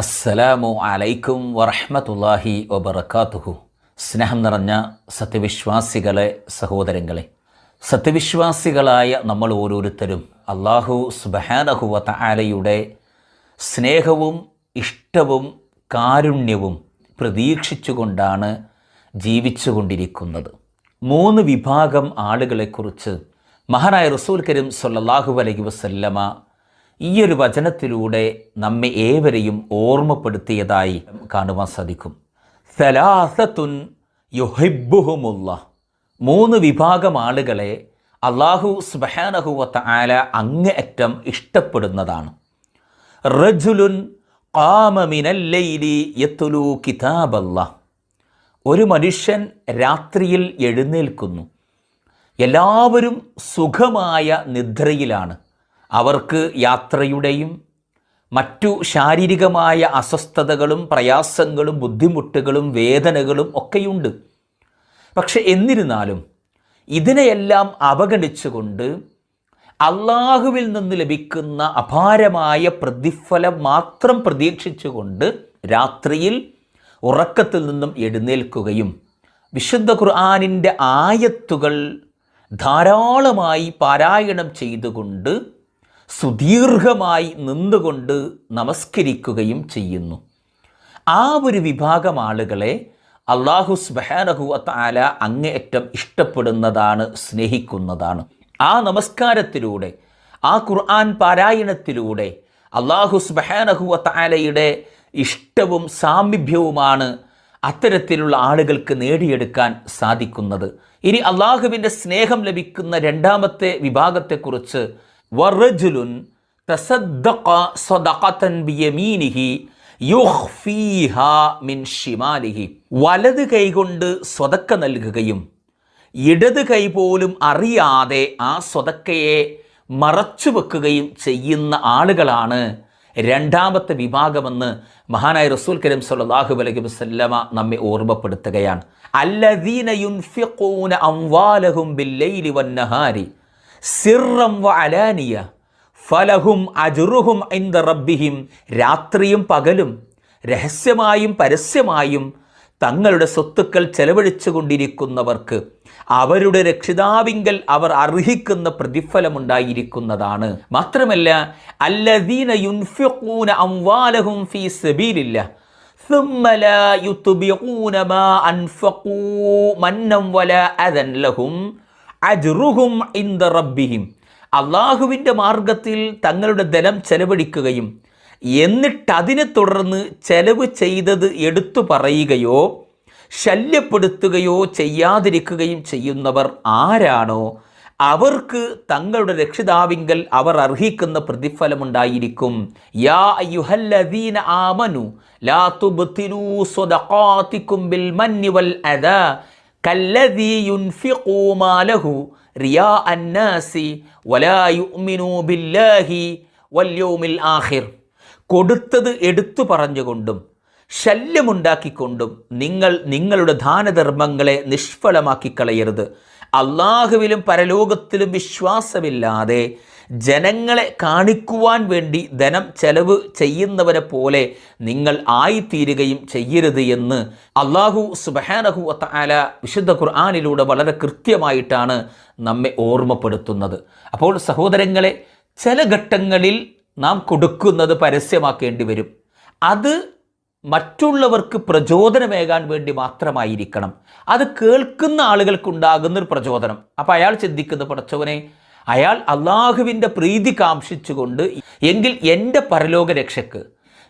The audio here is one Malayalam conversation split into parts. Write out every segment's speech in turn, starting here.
അസ്സലാമു അലൈക്കും വറഹ്മത്തുള്ളാഹി വബറകാതുഹു സ്നേഹം നിറഞ്ഞ സത്യവിശ്വാസികളെ സഹോദരങ്ങളെ. സത്യവിശ്വാസികളായ നമ്മൾ ഓരോരുത്തരും അള്ളാഹു സുബഹാനഹുവ തആലയുടെ സ്നേഹവും ഇഷ്ടവും കാരുണ്യവും പ്രതീക്ഷിച്ചുകൊണ്ടാണ് ജീവിച്ചുകൊണ്ടിരിക്കുന്നത്. മൂന്ന് വിഭാഗം ആളുകളെക്കുറിച്ച് മഹാനായ റസൂൽ കരീം സല്ലല്ലാഹു അലൈഹി വസല്ലമ ഈ ഒരു വചനത്തിലൂടെ നമ്മെ ഏവരെയും ഓർമ്മപ്പെടുത്തിയതായി കാണുവാൻ സാധിക്കും. സലാസത്തുൻ യുഹിബുഹുമുള്ള മൂന്ന് വിഭാഗം ആളുകളെ അള്ളാഹു സുബഹാനഹുവത്ത ആല അങ്ങേയറ്റം ഇഷ്ടപ്പെടുന്നതാണ്. റജുലുൻ കിതാബല്ല. ഒരു മനുഷ്യൻ രാത്രിയിൽ എഴുന്നേൽക്കുന്നു. എല്ലാവരും സുഖമായ നിദ്രയിലാണ്. അവർക്ക് യാത്രയുടെയും മറ്റു ശാരീരികമായ അസ്വസ്ഥതകളും പ്രയാസങ്ങളും ബുദ്ധിമുട്ടുകളും വേദനകളും ഒക്കെയുണ്ട്. പക്ഷെ എന്നിരുന്നാലും ഇതിനെയെല്ലാം അവഗണിച്ചുകൊണ്ട് അള്ളാഹുവിൽ നിന്ന് ലഭിക്കുന്ന അപാരമായ പ്രതിഫലം മാത്രം പ്രതീക്ഷിച്ചുകൊണ്ട് രാത്രിയിൽ ഉറക്കത്തിൽ നിന്നും എഴുന്നേൽക്കുകയും വിശുദ്ധ ഖുർആാനിന്റെ ആയത്തുകൾ ധാരാളമായി പാരായണം ചെയ്തുകൊണ്ട് സുദീർഘമായി നിന്നുകൊണ്ട് നമസ്കരിക്കുകയും ചെയ്യുന്നു. ആ ഒരു വിഭാഗം ആളുകളെ അള്ളാഹു സ്ബഹാനഹു താല അങ്ങേയറ്റം ഇഷ്ടപ്പെടുന്നതാണ് സ്നേഹിക്കുന്നതാണ്. ആ നമസ്കാരത്തിലൂടെ ആ ഖുർആൻ പാരായണത്തിലൂടെ അള്ളാഹു സ്ബഹാനഹു താലയുടെ ഇഷ്ടവും സാമീപ്യവുമാണ് അത്തരത്തിലുള്ള ആളുകൾക്ക് നേടിയെടുക്കാൻ സാധിക്കുന്നത്. ഇനി അള്ളാഹുവിന്റെ സ്നേഹം ലഭിക്കുന്ന രണ്ടാമത്തെ വിഭാഗത്തെക്കുറിച്ച് വറജുലുൻ തസദ്ദഖ സദഖതൻ ബിയമീനിഹി യുഖ്ഫീഹാ മിൻ ഷിമാലിഹി. വലത് കൈകൊണ്ട് സ്വതക്ക നൽകുകയും ഇടത് കൈ പോലും അറിയാതെ ആ സ്വതക്കയെ മറച്ചു വെക്കുകയും ചെയ്യുന്ന ആളുകളാണ് രണ്ടാമത്തെ വിഭാഗമെന്ന് മഹാനായ റസൂൽ കരീം സല്ലല്ലാഹു അലൈഹി വസല്ലമ നമ്മെ ഓർമ്മപ്പെടുത്തുകയാണ്. അല്ലദീന യുൻഫിഖൂന അംവാലഹും ബില്ലൈലി വന്നഹാരി. സിറം വ അലാനിയ ഫലഹും അജുറുഹും ഇന്ദ റബ്ബിഹിം രാത്രിയും പകലും രഹസ്യമായും പരസ്യമായും തങ്ങളുടെ സ്വത്തുക്കൾ ചെലവഴിച്ചു കൊണ്ടിരിക്കുന്നവർക്ക് അവരുടെ രക്ഷിതാവിങ്കൽ അവർ അർഹിക്കുന്ന പ്രതിഫലമുണ്ടായിരിക്കുന്നതാണ് മാത്രമല്ല അല്ലദീന യുൻഫിഖൂന അംവാലഹും ഫീ സബീലില്ല ثم لا يتبعون ما أنفقوا منا ولا أذى لهم അജ്റുഹും ഇന്ദ റബ്ബിഹിം. അള്ളാഹുവിന്റെ മാർഗത്തിൽ തങ്ങളുടെ ധനം ചെലവഴിക്കുകയും എന്നിട്ടതിനെ തുടർന്ന് ചെലവ് ചെയ്തത് എടുത്തു പറയുകയോ ശല്യപ്പെടുത്തുകയോ ചെയ്യാതിരിക്കുകയും ചെയ്യുന്നവർ ആരാണോ അവർക്ക് തങ്ങളുടെ രക്ഷിതാവിങ്കൽ അവർ അർഹിക്കുന്ന പ്രതിഫലമുണ്ടായിരിക്കും. യാ അയ്യുഹല്ലദീന ആമനു ലാ തുബ്തിലൂ സ്വദഖാതികും ബിൽ മന്നി വൽ അദാ കൊടുത്തത് എടുത്തു പറഞ്ഞുകൊണ്ടും ശല്യമുണ്ടാക്കിക്കൊണ്ടും നിങ്ങൾ നിങ്ങളുടെ ദാനധർമ്മങ്ങളെ നിഷ്ഫലമാക്കി കളയരുത് അള്ളാഹുവിലും പരലോകത്തിലും വിശ്വാസമില്ലാതെ ജനങ്ങളെ കാണിക്കുവാൻ വേണ്ടി ധനം ചെലവ് ചെയ്യുന്നവരെ പോലെ നിങ്ങൾ ആയിത്തീരുകയും ചെയ്യരുത് എന്ന് അള്ളാഹു സുബഹാനഹു അല വിശുദ്ധ ഖുർആാനിലൂടെ വളരെ കൃത്യമായിട്ടാണ് നമ്മെ ഓർമ്മപ്പെടുത്തുന്നത്. അപ്പോൾ സഹോദരങ്ങളെ ചില ഘട്ടങ്ങളിൽ നാം കൊടുക്കുന്നത് പരസ്യമാക്കേണ്ടി വരും. അത് മറ്റുള്ളവർക്ക് പ്രചോദനമേകാൻ വേണ്ടി മാത്രമായിരിക്കണം. അത് കേൾക്കുന്ന ആളുകൾക്കുണ്ടാകുന്നൊരു പ്രചോദനം. അപ്പോൾ അയാൾ ചിന്തിക്കുന്ന പടച്ചവനെ അയാൾ അള്ളാഹുവിന്റെ പ്രീതി കാംക്ഷിച്ചുകൊണ്ട് എങ്കിൽ എന്റെ പരലോക രക്ഷക്ക്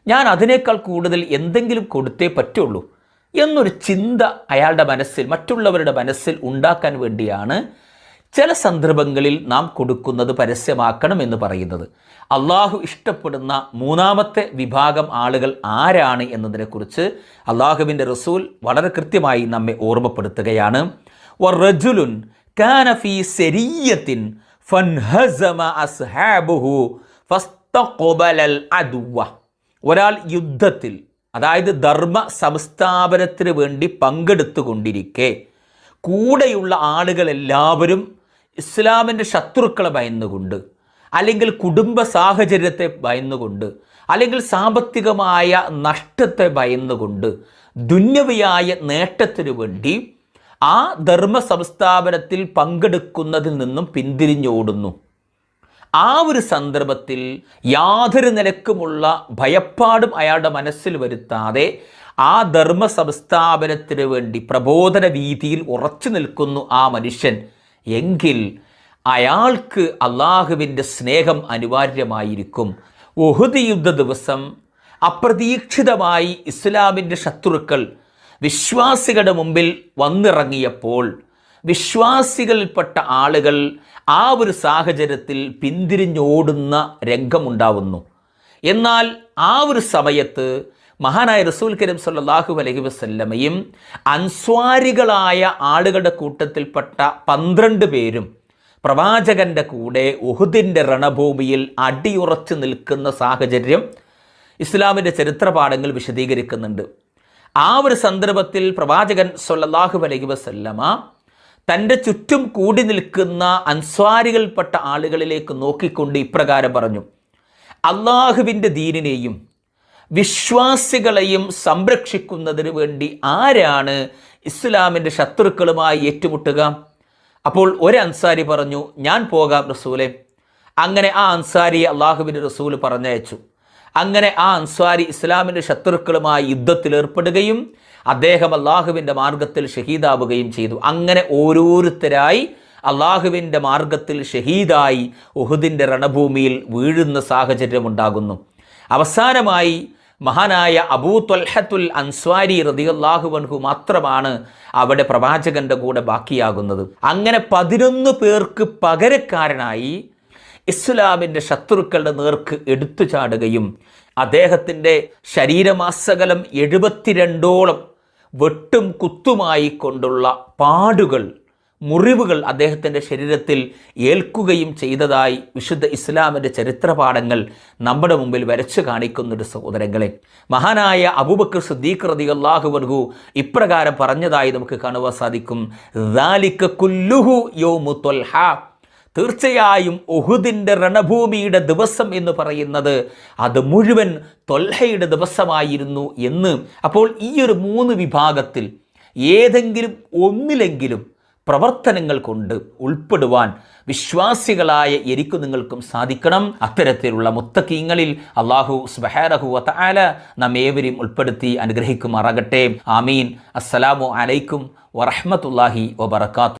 ഞാൻ അതിനേക്കാൾ കൂടുതൽ എന്തെങ്കിലും കൊടുത്തേ പറ്റുള്ളൂ എന്നൊരു ചിന്ത അയാളുടെ മനസ്സിൽ മറ്റുള്ളവരുടെ മനസ്സിൽ ഉണ്ടാക്കാൻ വേണ്ടിയാണ് ചില സന്ദർഭങ്ങളിൽ നാം കൊടുക്കുന്നത് പരസ്യമാക്കണം എന്ന് പറയുന്നത്. അള്ളാഹു ഇഷ്ടപ്പെടുന്ന മൂന്നാമത്തെ വിഭാഗം ആളുകൾ ആരാണ് എന്നതിനെക്കുറിച്ച് അള്ളാഹുവിന്റെ റസൂൽ വളരെ കൃത്യമായി നമ്മെ ഓർമ്മപ്പെടുത്തുകയാണ്. വറജുലുൻ കാന ഫീ സെരിയത്തിൻ ഒരാൾ യുദ്ധത്തിൽ അതായത് ധർമ്മ സംസ്ഥാപനത്തിന് വേണ്ടി പങ്കെടുത്തുകൊണ്ടിരിക്കെ കൂടെയുള്ള ആളുകളെല്ലാവരും ഇസ്ലാമിന്റെ ശത്രുക്കളെ ഭയന്നുകൊണ്ട് അല്ലെങ്കിൽ കുടുംബ സാഹചര്യത്തെ ഭയന്നുകൊണ്ട് അല്ലെങ്കിൽ സാമ്പത്തികമായ നഷ്ടത്തെ ഭയന്നുകൊണ്ട് ദുന്യവിയായ നേട്ടത്തിനു വേണ്ടി ആ ധർമ്മ സംസ്ഥാപനത്തിൽ പങ്കെടുക്കുന്നതിൽ നിന്നും പിന്തിരിഞ്ഞോടുന്നു. ആ ഒരു സന്ദർഭത്തിൽ യാതൊരു നിലക്കുമുള്ള ഭയപ്പാടും അയാളുടെ മനസ്സിൽ വരുത്താതെ ആ ധർമ്മ സംസ്ഥാപനത്തിന് വേണ്ടി പ്രബോധന വീതിയിൽ ഉറച്ചു നിൽക്കുന്നു ആ മനുഷ്യൻ. എങ്കിൽ അയാൾക്ക് അള്ളാഹുവിന്റെ സ്നേഹം അനിവാര്യമായിരിക്കും. ഒഹുദ് യുദ്ധ ദിവസം അപ്രതീക്ഷിതമായി ഇസ്ലാമിന്റെ ശത്രുക്കൾ വിശ്വാസികളുടെ മുമ്പിൽ വന്നിറങ്ങിയപ്പോൾ വിശ്വാസികളിൽപ്പെട്ട ആളുകൾ ആ ഒരു സാഹചര്യത്തിൽ പിന്തിരിഞ്ഞോടുന്ന രംഗമുണ്ടാവുന്നു. എന്നാൽ ആ ഒരു സമയത്ത് മഹാനായ റസൂൽ കരീം സല്ലാഹു അലഹി വസ്ല്ലമയും അൻസ്വാരികളായ ആളുകളുടെ കൂട്ടത്തിൽപ്പെട്ട പന്ത്രണ്ട് പേരും പ്രവാചകന്റെ കൂടെ ഉഹുദിന്റെ രണഭൂമിയിൽ അടിയുറച്ചു നിൽക്കുന്ന സാഹചര്യം ഇസ്ലാമിന്റെ ചരിത്രപാഠങ്ങൾ വിശദീകരിക്കുന്നുണ്ട്. ആ ഒരു സന്ദർഭത്തിൽ പ്രവാചകൻ സൊല്ലാഹു അലൈഹി വസല്ലമ തന്റെ ചുറ്റും കൂടി നിൽക്കുന്ന അൻസ്വാരികൾപ്പെട്ട ആളുകളിലേക്ക് നോക്കിക്കൊണ്ട് ഇപ്രകാരം പറഞ്ഞു. അള്ളാഹുവിന്റെ ദീനിനെയും വിശ്വാസികളെയും സംരക്ഷിക്കുന്നതിന് വേണ്ടി ആരാണ് ഇസ്ലാമിന്റെ ശത്രുക്കളുമായി ഏറ്റുമുട്ടുക? അപ്പോൾ ഒരു അൻസാരി പറഞ്ഞു ഞാൻ പോകാം റസൂലെ. അങ്ങനെ ആ അൻസാരി അള്ളാഹുവിന്റെ റസൂൽ പറഞ്ഞയച്ചു. അങ്ങനെ ആ അൻസ്വാരി ഇസ്ലാമിന്റെ ശത്രുക്കളുമായി യുദ്ധത്തിലേർപ്പെടുകയും അദ്ദേഹം അള്ളാഹുവിന്റെ മാർഗത്തിൽ ഷഹീദാവുകയും ചെയ്തു. അങ്ങനെ ഓരോരുത്തരായി അള്ളാഹുവിന്റെ മാർഗത്തിൽ ഷഹീദായി ഉഹുദിന്റെ രണഭൂമിയിൽ വീഴുന്ന സാഹചര്യമുണ്ടാകുന്നു അവസാനമായി മഹാനായ അബൂ ത്വൽഹത്തുൽ അൻസ്വാരി റതിയല്ലാഹുവൻഹു മാത്രമാണ് അവിടെ പ്രവാചകന്റെ കൂടെ ബാക്കിയാകുന്നത്. അങ്ങനെ പതിനൊന്ന് പേർക്ക് പകരക്കാരനായി ഇസ്ലാമിന്റെ ശത്രുക്കളുടെ നേർക്ക് എടുത്തു ചാടുകയും അദ്ദേഹത്തിന്റെ ശരീരമാസകലം എഴുപത്തിരണ്ടോളം വെട്ടും കുത്തുമായി കൊണ്ടുള്ള പാടുകൾ മുറിവുകൾ അദ്ദേഹത്തിന്റെ ശരീരത്തിൽ ഏൽക്കുകയും ചെയ്തതായി വിശുദ്ധ ഇസ്ലാമിന്റെ ചരിത്രപാഠങ്ങൾ നമ്മുടെ മുമ്പിൽ വരച്ചു കാണിക്കുന്നുണ്ട് സഹോദരങ്ങളെ മഹാനായ അബൂബക്കർ സിദ്ദീഖ് റതി അള്ളാഹുബർഹു ഇപ്രകാരം പറഞ്ഞതായി നമുക്ക് കാണുവാൻ സാധിക്കും ദാലിക്ക കുല്ലുഹു യൗമു ത്വൽഹ." തീർച്ചയായും ഒഹുദിന്റെ രണഭൂമിയുടെ ദിവസം എന്ന് പറയുന്നത് അത് മുഴുവൻ തൊൽഹയുടെ ദിവസമായിരുന്നു എന്ന്. അപ്പോൾ ഈ ഒരു മൂന്ന് വിഭാഗത്തിൽ ഏതെങ്കിലും ഒന്നിലെങ്കിലും പ്രവർത്തനങ്ങൾ കൊണ്ട് ഉൾപ്പെടുവാൻ വിശ്വാസികളായ എനിക്ക് നിങ്ങൾക്കും സാധിക്കണം. അത്തരത്തിലുള്ള മുത്തക്കീങ്ങളിൽ അള്ളാഹു സുബഹാരഹു വതആല നാം ഉൾപ്പെടുത്തി അനുഗ്രഹിക്കുമാറാകട്ടെ. ആമീൻ. അസ്സലാമു അലൈക്കും വറഹ്മത്തുള്ളാഹി വബറകാത്തു